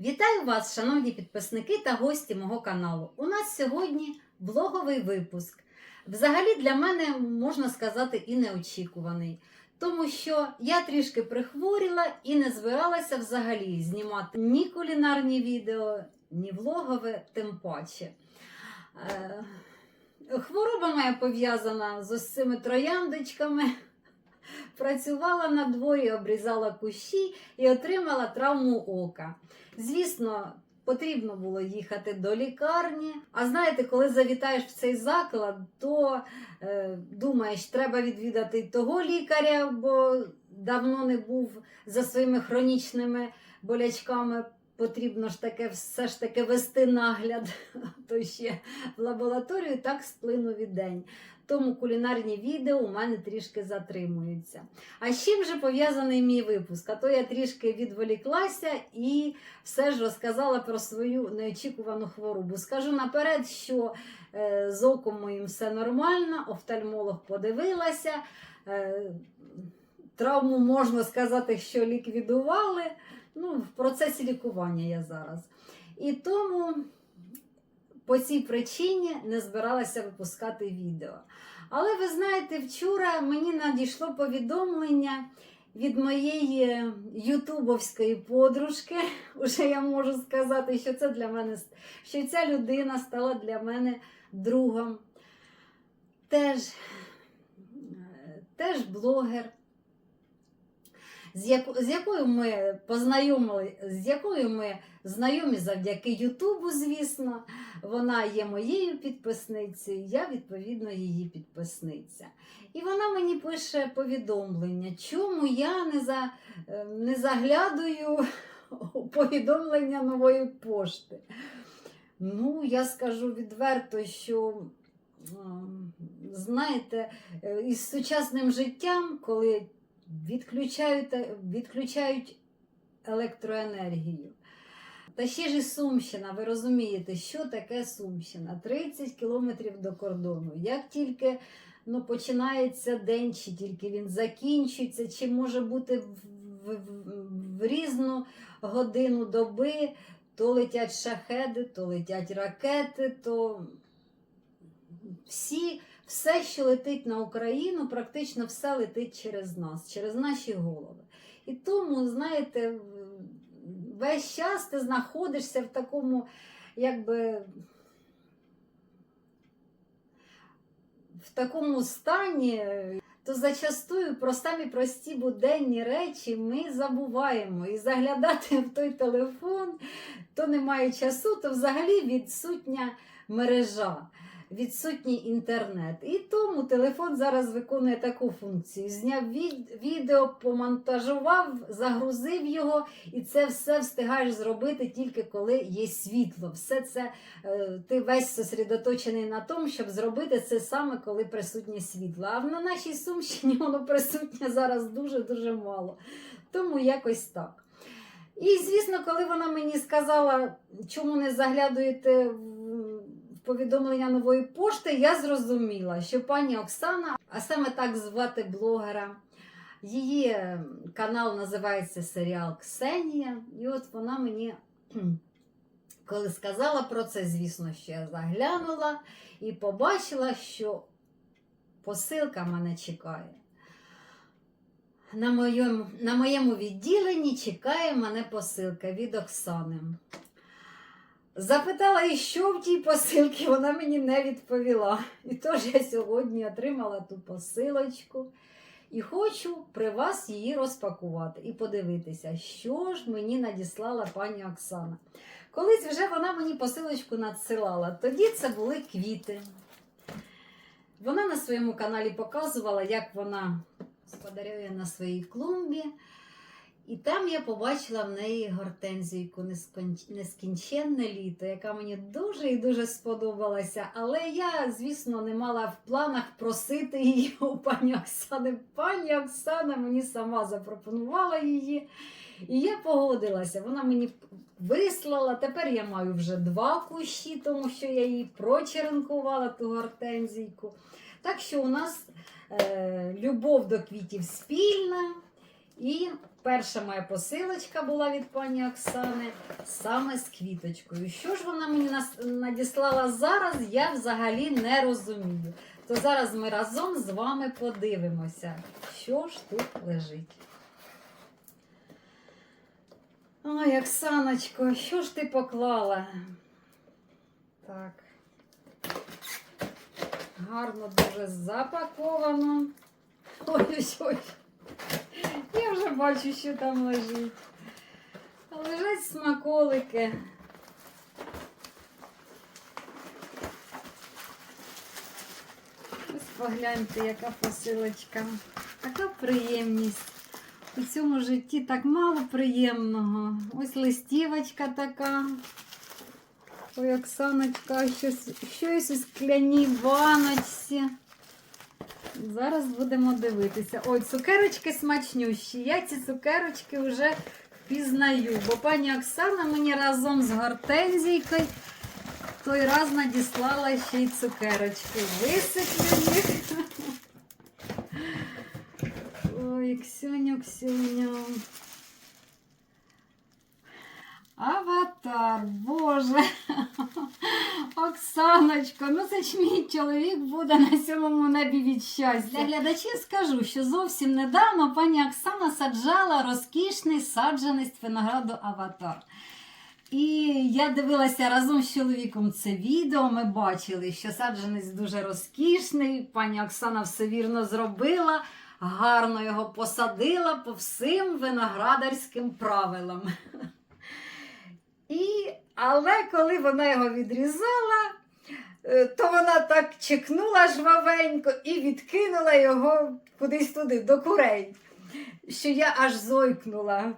Вітаю вас, шановні підписники та гості мого каналу. У нас сьогодні блоговий випуск. Взагалі для мене можна сказати і неочікуваний, тому що я трішки прихворіла і не збиралася взагалі знімати ні кулінарні відео, ні влогове, тим паче. Е, Хвороба моя пов'язана з ось цими трояндочками. Працювала на дворі, обрізала кущі і отримала травму ока. Звісно, потрібно було їхати до лікарні. А знаєте, коли завітаєш в цей заклад, то е, думаєш, треба відвідати того лікаря, бо давно не був за своїми хронічними болячками. Потрібно ж таке все ж таки вести нагляд, то ще в лабораторію так сплинув і день. Тому кулінарні відео у мене трішки затримуються. А з чим же пов'язаний мій випуск? А то я трішки відволіклася і все ж розказала про свою неочікувану хворобу. Скажу наперед, що е, з оком моїм все нормально, офтальмолог подивилася. Е, травму можна сказати, що ліквідували. Ну, в процесі лікування я зараз. І тому по цій причині не збиралася випускати відео. Але ви знаєте, вчора мені надійшло повідомлення від моєї ютубовської подружки. Уже я можу сказати, що це для мене що ця людина стала для мене другом. Теж, е, теж блогер. З, яко, з якою ми познайомили, з якою ми знайомі завдяки Ютубу, звісно, вона є моєю підписницею, я, відповідно, її підписниця. І вона мені пише повідомлення, чому я не, за, е, не заглядаю у повідомлення нової пошти. Ну, я скажу відверто, що. Знаєте, е, із сучасним життям, коли відключають, відключають електроенергію. Та ще ж і Сумщина, ви розумієте, що таке Сумщина? 30 кілометрів до кордону. Як тільки ну, починається день, чи тільки він закінчується, чи може бути в, в, в, в різну годину доби, то летять шахеди, то летять ракети, то всі все, що летить на Україну, практично все летить через нас, через наші голови. І тому, знаєте, весь час ти знаходишся в такому, якби. В такому стані, то зачастую про самі прості буденні речі ми забуваємо. І заглядати в той телефон, то немає часу, то взагалі відсутня мережа відсутній інтернет. І тому телефон зараз виконує таку функцію: зняв від, відео, помонтажував, загрузив його, і це все встигаєш зробити тільки коли є світло. Все це е, ти весь зосередоточений на тому, щоб зробити це саме коли присутнє світло. А на нашій Сумщині воно присутнє зараз дуже-дуже мало. Тому якось так. І, звісно, коли вона мені сказала, чому не заглядуєте в повідомлення нової пошти, я зрозуміла, що пані Оксана, а саме так звати блогера, її е, канал називається Серіал Ксенія. І от вона мені, коли сказала про це, звісно, що я заглянула і побачила, що посилка мене чекає. На моєму, на моєму відділенні чекає мене посилка від Оксани. Запитала, і що в тій посилці, вона мені не відповіла. І тож я сьогодні отримала ту посилочку і хочу при вас її розпакувати і подивитися, що ж мені надіслала пані Оксана. Колись вже вона мені посилочку надсилала, тоді це були квіти. Вона на своєму каналі показувала, як вона господарює на своїй клумбі. І там я побачила в неї гортензійку нескінченне літо, яка мені дуже і дуже сподобалася. Але я, звісно, не мала в планах просити її у пані Оксани. Пані Оксана мені сама запропонувала її. І я погодилася. Вона мені вислала. Тепер я маю вже два кущі, тому що я її прочеренкувала, ту гортензійку. Так що у нас е, любов до квітів спільна. І перша моя посилочка була від пані Оксани саме з квіточкою. Що ж вона мені надіслала зараз, я взагалі не розумію. То зараз ми разом з вами подивимося, що ж тут лежить. Ой, Оксаночко, що ж ти поклала? Так. Гарно дуже запаковано. Ой-ой-ой. Я вже бачу, що там лежить. Лежать смаколики. Ось погляньте, яка посилочка. Така приємність. У цьому житті так мало приємного. Ось листівочка така. Ой, Оксаночка, щось, щось у скляній баночці. Зараз будемо дивитися. Ой, цукерочки смачнющі. Я ці цукерочки вже впізнаю, бо пані Оксана мені разом з гортензійкою той раз надіслала ще й цукерочки. Висиплю їх. Ой, Ксюню, Ксюню. Аватар, Боже. Оксаночко, ну це ж мій чоловік буде на сьомому небі від щастя. Для глядачів скажу, що зовсім недавно пані Оксана саджала розкішний саджаність винограду Аватар. І я дивилася разом з чоловіком це відео. Ми бачили, що саджанець дуже розкішний. Пані Оксана все вірно зробила, гарно його посадила по всім виноградарським правилам. І, але коли вона його відрізала, е, то вона так чекнула жвавенько і відкинула його кудись туди, до курей, що я аж зойкнула.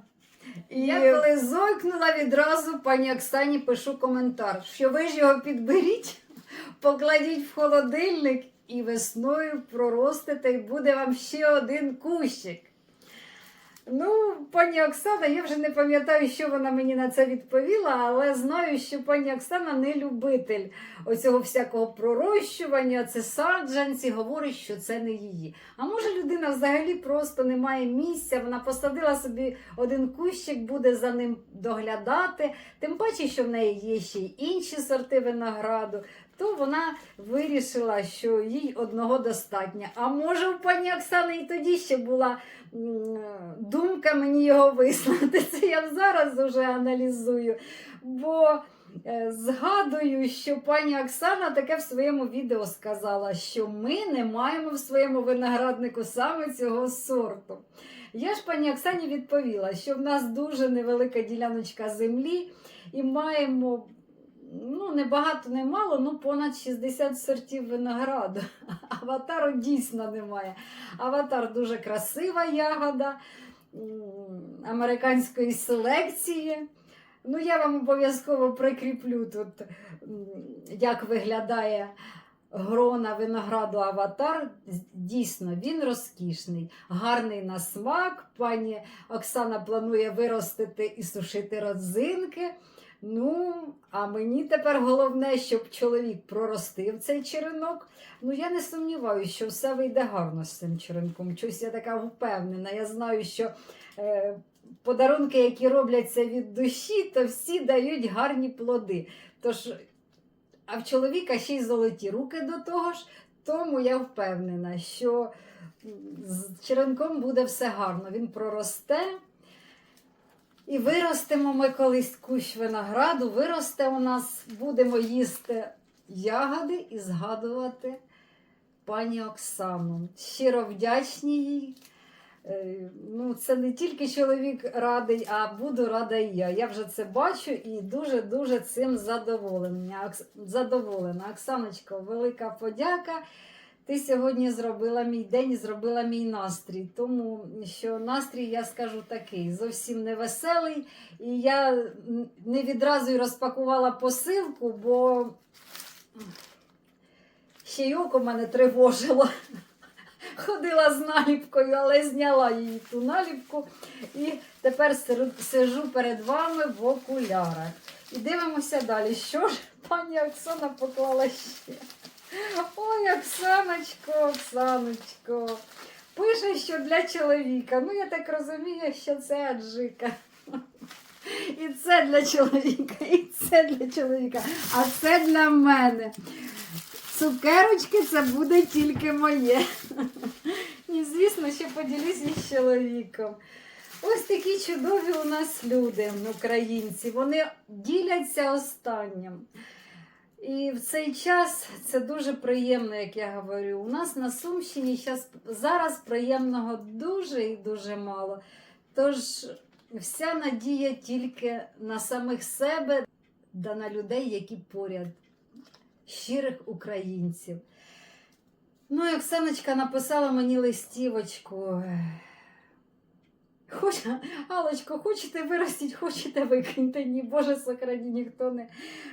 І я коли зойкнула, відразу пані Оксані пишу коментар, що ви ж його підберіть, покладіть в холодильник і весною проростите, і буде вам ще один кущик. Ну, пані Оксана, я вже не пам'ятаю, що вона мені на це відповіла, але знаю, що пані Оксана не любитель оцього всякого пророщування, це саджанці, говорить, що це не її. А може людина взагалі просто не має місця, вона посадила собі один кущик, буде за ним доглядати, тим паче, що в неї є ще й інші сорти винограду. То вона вирішила, що їй одного достатньо. А може, у пані Оксани і тоді ще була м, думка мені його вислати. Це я зараз вже аналізую. Бо е, згадую, що пані Оксана таке в своєму відео сказала, що ми не маємо в своєму винограднику саме цього сорту. Я ж пані Оксані відповіла, що в нас дуже невелика діляночка землі і маємо. Ну, не багато, не мало, ну понад 60 сортів винограду. Аватару дійсно немає. Аватар дуже красива ягода американської селекції. Ну, я вам обов'язково прикріплю тут, як виглядає грона винограду Аватар. Дійсно, він розкішний, гарний на смак. Пані Оксана планує виростити і сушити родзинки. Ну, а мені тепер головне, щоб чоловік проростив цей черенок. Ну, я не сумніваюся, що все вийде гарно з цим черенком. Чогось я така впевнена. Я знаю, що е, подарунки, які робляться від душі, то всі дають гарні плоди. Тож, а в чоловіка ще й золоті руки до того ж, тому я впевнена, що з черенком буде все гарно. Він проросте. І виростемо ми колись кущ винограду, виросте у нас, будемо їсти ягоди і згадувати пані Оксану. Щиро вдячні їй. Е, Ну, це не тільки чоловік радий, а буду рада і я. Я вже це бачу і дуже-дуже цим задоволена. Окс- задоволена. Оксаночко, велика подяка. Ти сьогодні зробила мій день і зробила мій настрій. Тому що настрій, я скажу такий, зовсім не веселий. І я не відразу й розпакувала посилку, бо ще й око мене тривожило. Ходила з наліпкою, але зняла її ту наліпку. І тепер сижу перед вами в окулярах. І дивимося далі. Що ж пані Оксана поклала ще? Ой, Оксаночко, Оксаночко. Пише, що для чоловіка. Ну, я так розумію, що це аджика. І це для чоловіка, і це для чоловіка, а це для мене. Цукерочки це буде тільки моє. І, звісно, ще поділюсь із чоловіком. Ось такі чудові у нас люди, українці. Вони діляться останнім. І в цей час це дуже приємно, як я говорю. У нас на Сумщині зараз приємного дуже і дуже мало. Тож вся надія тільки на самих себе та на людей, які поряд, щирих українців. Ну, і Оксаночка написала мені листівочку. Хоч, Алочко, хочете виростіть, хочете викиньте. Ні, Боже, сохрані, ніхто не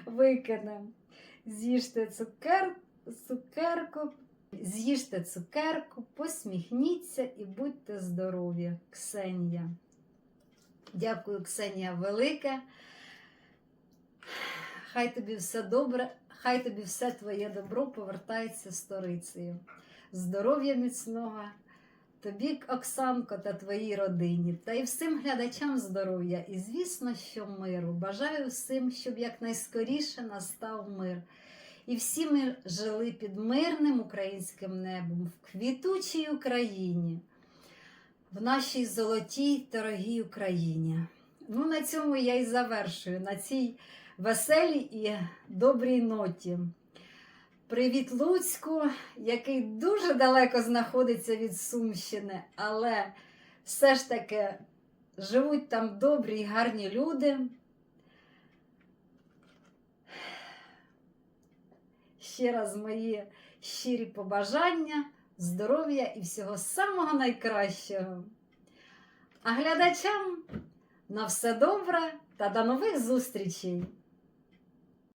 викине. З'їжте цукер, цукерку, з'їжте цукерку, посміхніться і будьте здорові, Ксенія. Дякую, Ксенія, велике. Хай тобі все добре, хай тобі все твоє добро повертається сторицею. Здоров'я міцного, тобі, Оксанко, та твоїй родині, та й всім глядачам здоров'я. І, звісно, що миру. Бажаю всім, щоб якнайскоріше настав мир. І всі ми жили під мирним українським небом в квітучій Україні, в нашій золотій дорогій Україні. Ну, на цьому я і завершую, на цій веселій і добрій ноті. Привіт Луцьку, який дуже далеко знаходиться від Сумщини, але все ж таки живуть там добрі і гарні люди. Ще раз мої щирі побажання, здоров'я і всього самого найкращого. А глядачам на все добре та до нових зустрічей!